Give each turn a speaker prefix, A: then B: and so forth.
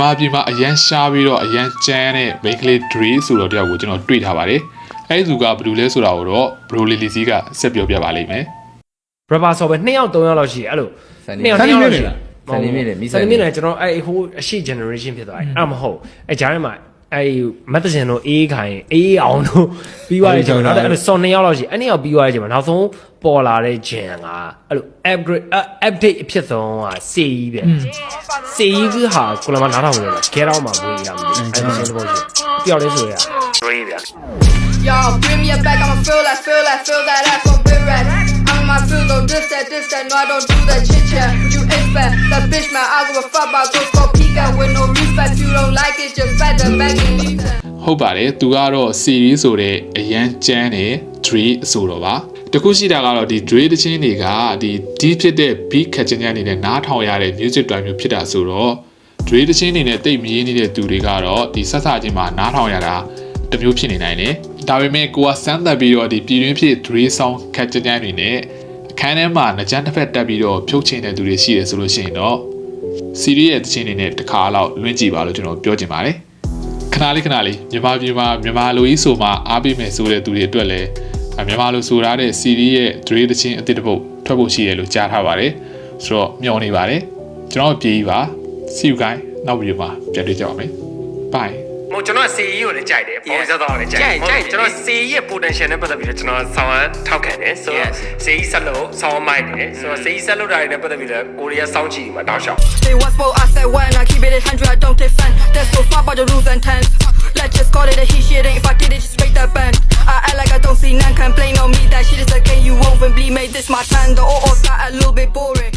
A: မာပြည်မှာအရန်ရှားပြီးတော့အရန်ကျန်းတဲ့ main ကလေး Dre ဆိုတော့တယောက်ကိုကျွန်တော်တွေ့ထားပါတယ်အဲဒီသူကဘယ်သူလဲဆိုတာကိုတော့ Bro Lily စီကဆက်ပြောပြပါလိမ့်မယ်
B: rapper ဆိုပဲ2ယောက်3ယောက်လောက်ရှိတယ်အဲ့လို
C: ဆန်နေ
B: နှစ်ယောက်2ယောက်လောက်ရှိတယ်
C: ဆန်နေမြင့်လေမိ
B: ဆ
C: ဆန်
B: န်
C: နေ
B: နေမြင့်လေကျွန်တော်အဲ့ဟိုအရှိ generation ဖြစ်သွားတယ်အဲ့ဒါမဟုတ်အဲ့ဂျားထဲမှာ အဲ့မတ်တစင်တို့အေးခိုင်အေးအောင်တို့ပြီးသွားတဲ့ကျွန်တော်အဲ့လိုစော်2ယောက်လောက်ရှိအဲ့2ယောက်ပြီးသွားတဲ့ချိန်မှာနောက်ဆုံးပေါ်လာတဲ့ဂျန်ကအဲ့လို upgrade update အဖြစ်ဆုံးကစေကြီးပဲစေကြီးကဟာကိုလမနားထောင်ရလား get out မှာဝေးရမယ်အဲ့ဒီဆုံးတော့ရှိတယောက်လေးဆိုရ Ray ဗျာ
D: Yo, bring me a back, I'ma feel that, feel that, feel that this, that, this, that, no, I don't do that chit chat. What you expect? That bitch, man, I give a fuck about go score peek out with no respect. You don't like it, just fat the back and leave that.
A: ဟုတ်ပါတယ်သူကတော့ series ဆိုတဲ့အရန်ကျန်းတဲ့ Dre ဆိုတော့ပါတခုရှိတာကတော့ဒီ Dre တချင်းတွေကဒီဒီဖြစ်တဲ့ beat ခက်ချင်ချင်အနေနဲ့နားထောင်ရတဲ့ music တိုင်းမျိုးဖြစ်တာဆိုတော့ Dre တချင်းအနေနဲ့တိတ်မြည်နေတဲ့သူတွေကတော့ဒီဆက်ဆချင်းမှာနားထောင်ရတာတစ်မျိုးဖြစ်နေနိုင်တယ်ဒါပေမဲ့ကိုကစမ်းသပ်ပြီးတော့ဒီပြည်တွင်းဖြစ် Dre song ခက်ချင်ချင်တွေနဲ့အ ခန်းထဲမှာငကြမ်းတစ်ဖက်တက်ပြီးတော့ဖြုတ်ချင်တဲ့သူတွေရှိတယ်ဆိုလို့ရှိရင်တော့ series ရဲ့တချင်းတွေနဲ့တစ်ခါတော့လွှင့်ကြည့်ပါလို့ကျွန်တော်ပြောချင်ပါတယ်ခဏလေးခဏလေးမြန်မာပြည်မှာမြန်မာလူကြီးဆိုမှအားပေးမယ်ဆိုတဲ့သူတွေအတွက်လည်းအမြန်မာလူဆိုထားတဲ့ series ရဲ့ Dre တချင်းအသစ်တစ်ပုတ်ထွက်ဖို့ရှိရလို့ကြားထားပါတယ်ဆိုတော့မျှော်နေပါတယ်ကျွန်တော်ပြေးပါ see you guys နောက်ဗီဒီယိုမှာပြန်တွေ့ကြပါမယ် bye
B: မို့ကျွန်တော် CE ကိုလည်းကြိုက်တယ်ပုံစံတော့လည်းကြိုက်တယ်ကြိုက်ကျွန်တော် CE ရဲ့ potential နဲ့ပတ်သက်ပြီးတော့ကျွန်တော်ဆောင်းအထောက်ခံတယ်ဆိုတော့ CE ဆက်လို့ဆောင်းမိုက်တယ်ဆိုတော့ CE ဆက်လို့တာတွေနဲ့ပတ်သက်ပြီးတော့ကိုရီးယားစောင်းချီမှာတောက်လျှောက်
D: Say what's for, I said when. I keep it at 100, I don't take fan. That's so far by the rules and tens. Let's just call it a he shit. Ain't if I did it, just rate that band. I act like I don't see none. Complain on me, that shit is a game you won't even bleed. Made this my time. The all got a little bit boring.